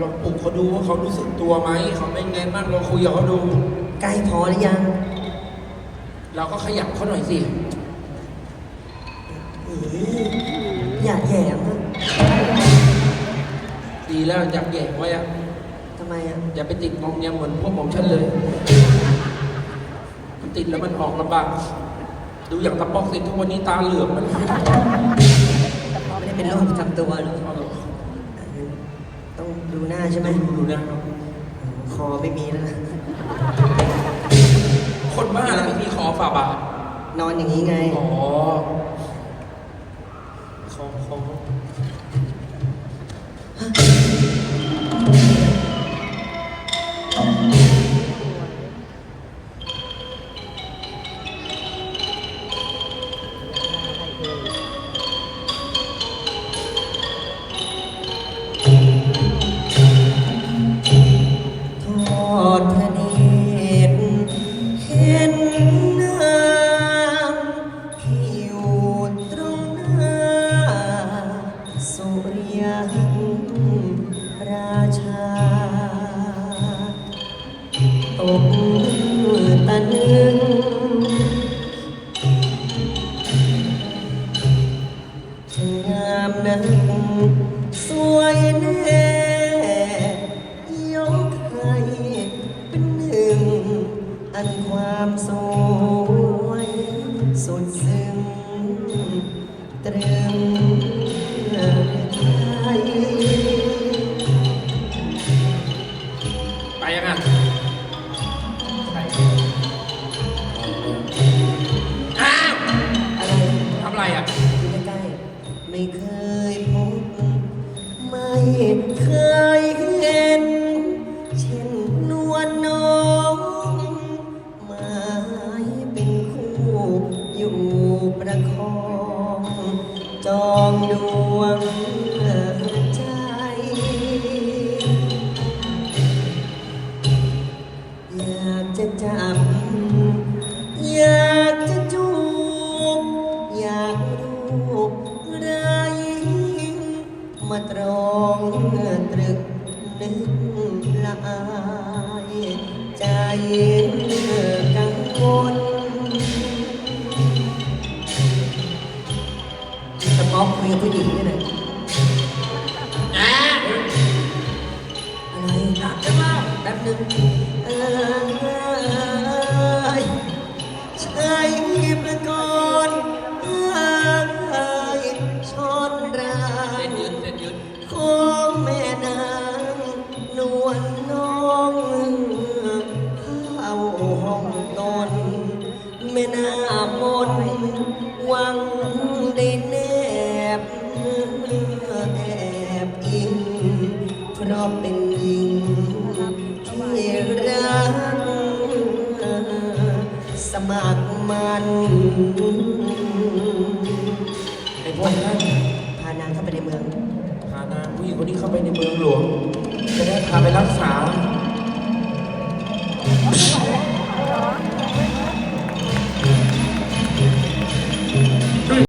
เราปลุกเขาดูว่าเขารู้สึกตัวไหมเขาเป็นไงบ้างเราคุยกับเขาดู ใกล้พอหรือยังเราก็ขยับเขาหน่อยสิอืมอย่าแหย่มอะดีแล้วอยากแย่ไว้อะทำไมอะอย่าไปติดงอมแงมเหมือนพวกผมฉันเลย มันติดแล้วมันออกลำบากดูอย่างตะปอกติดทุกวันนี้ตาเหลือกมัน ไม่ได้เป็นโรคประจำตัวเหรอ ต้องดูหน้าใช่ไหมดูดูนะคอไม่มีแล้วนะคนบ้าอะไรไม่มีคอฝ่าบาทนอนอย่างนี้ไง อ๋อคอคอ ดพระเนตรเห็นน้ำที่อยู่ตรงหน้า สุริยังราชาตกตะลึงงามนั้น สุดซึ้งตรึงใจไปยังไงไปอ้าวอะไรทำอะไรอะอยู่ใกล้ๆไม่เคยพบ ไม่เคย จองดวงใจ อยากจะจับ อยากจะจูบ อยากรูปไรมาตรองตรึกนึกละอายใจกังวล องคุยกับผู้หญิงนี่แหละอ่าอะไรหนักจังล่ะแป๊บนึงเอยชายประกรเอยชนราเส้นยืดเส้นยืดของแม่นางนวลน้องเข้าห้องตนแม่นามนหวัง แอบอิงเพราะเป็นหญิงที่รักสมัครมันไอ้พวกนั้นพานางเข้าไปในเมือง พานางผู้หญิงคนนี้เข้าไปในเมืองหลวงจะได้พาไปรักษา